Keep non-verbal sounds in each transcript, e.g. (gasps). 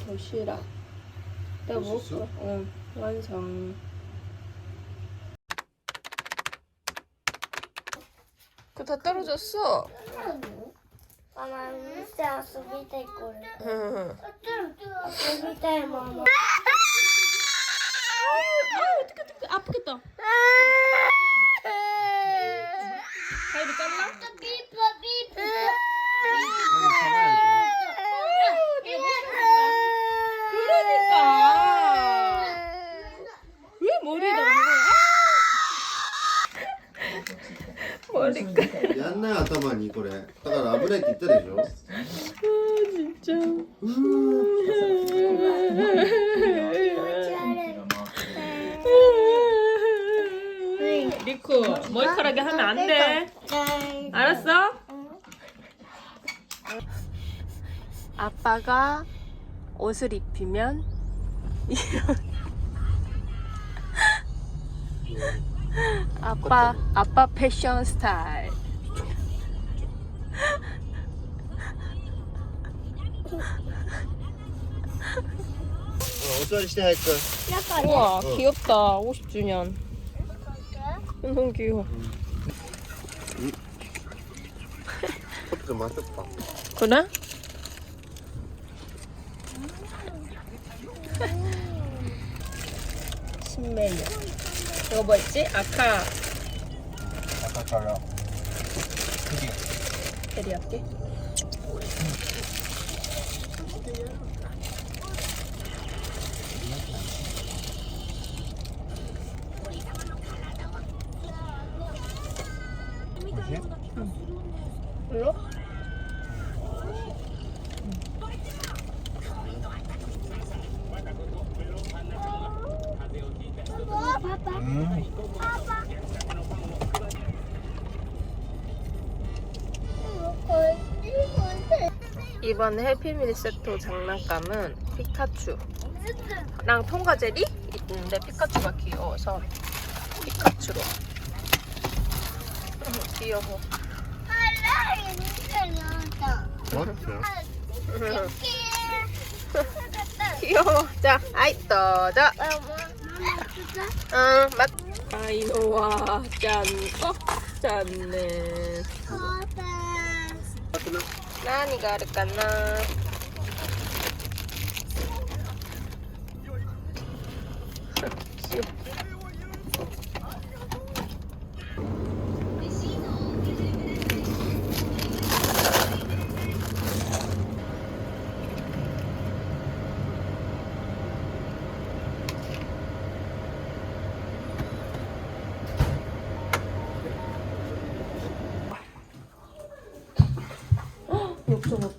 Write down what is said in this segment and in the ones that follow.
오늘 도시락. 나 맛있어? 먹어. 응, 완성. 그다 떨어졌어. Mi sta subito il cuore. 응. Subito il mamma. 아프겠다. 가위로 잘라? Pippo, pippo. 그러니까. 왜 머리에다 넣는 거야? 머리가. やんない頭にこれだから危ないって言ったでしょ 아, 진짜. 리쿠, 머리카락에 하면 안 돼. 알았어? 아빠가 옷을 입히면 이런 아빠 아빠 패션 스타일. 어, 어쩌리 시대 할까? 우와 어. 귀엽다 50주년 너무 귀여워 커피도 맛있다. 그래? 신메뉴 이거 뭐였지? 아카. 아까 잘라. 그게. 대리할게. 이번 해피밀 세트 장난감은 피카츄랑 통과젤이 있는데 피카츄가 귀여워서 피카츄로. 음, 귀여워. 맞죠? 귀여워. 자 아이 떠자 응 어, 맞. 아이노와 짠. 어? 짠네. 何があるかな？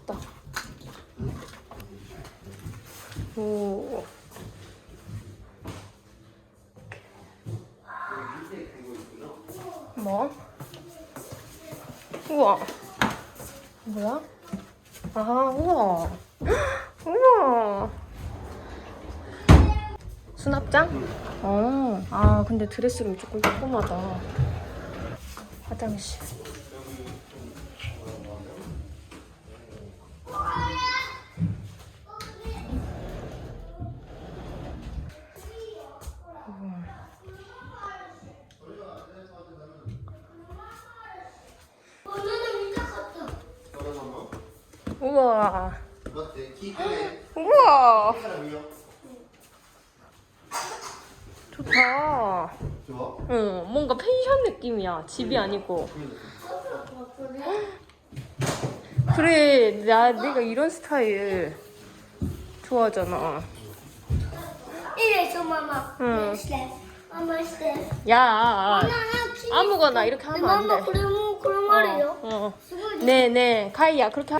없다. 오. 뭐? 우와. 뭐야? 아, 우와. (gasps) 우와. 수납장? 어. 아, 근데 드레스룸 조금 조그마다. 화장실. 우와. 어때? 기타에 우와. 좋다. 좋아? 어, 뭔가 펜션 느낌이야. 집이 아니고. 그래, 나 내가 이런 스타일 좋아하잖아. 이래서 마마. 응. 야, 아무거나 이렇게 하면 안 돼. 엄마 그럼 그런 말이요. 어, 어. 네, 네, 가이야 그렇게. 하...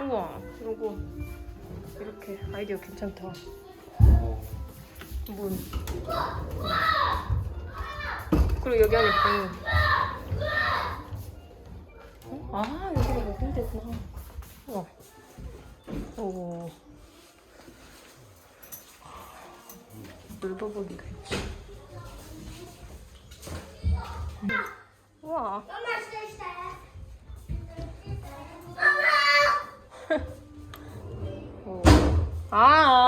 우와, 요거 이렇게 아이디어 괜찮다. 문. 그리고 여기 안에 방이. 어? 아, 여기가 먹으면 되구나. 우와. 오. 넓어보기가 있지. 우와. 오. 아.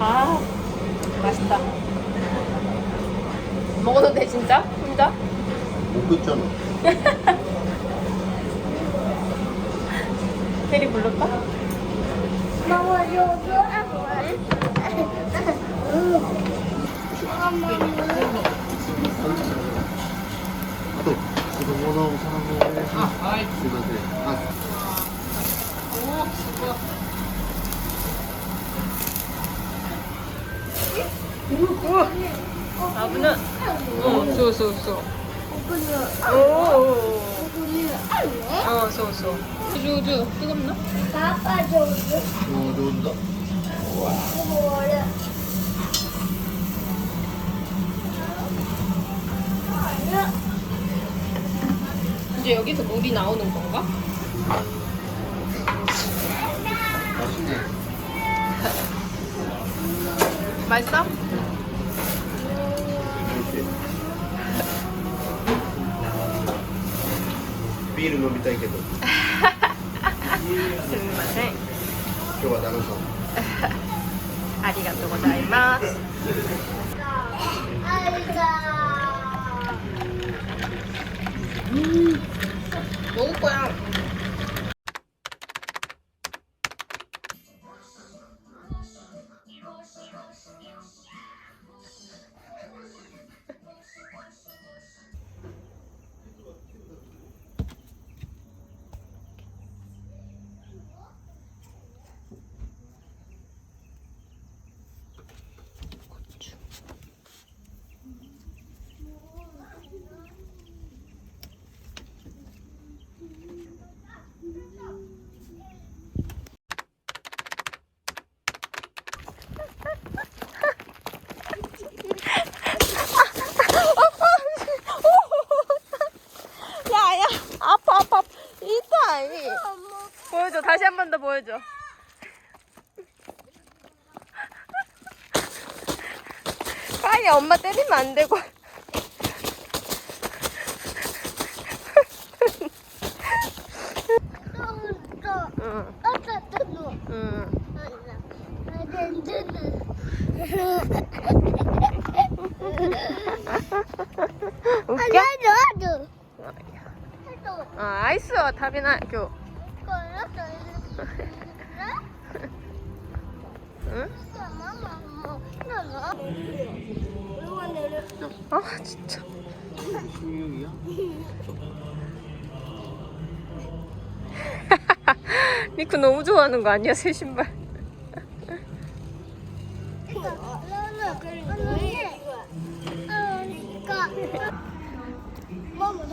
아, 맛있다. 먹어도 돼 진짜? 혼자? 먹고 있잖아 (laughs) 대리 불렀다? Mama, yo, yo, amor. Mama, あと子供のお皿もお願いしますはい すいませんあ 나무는 어, そうそうそうおお어, そうそう우주 우주 뜨겁나? Papa, yo, yo, もう上手だ amor. 이제 여기서 물이 나오는 건가? 맛있네 맛있어? ビール飲みたいけど。(laughs) すみません。今日は長さん。(laughs) ありがとうございます 보여준다 보여줘. 빨리 엄마 때리면 안 되고. 아, 아이스, 답이나, 교. 응? 아 진짜? (laughs) 니크 너무 좋아하는 거 아니야 새 신발 Mama,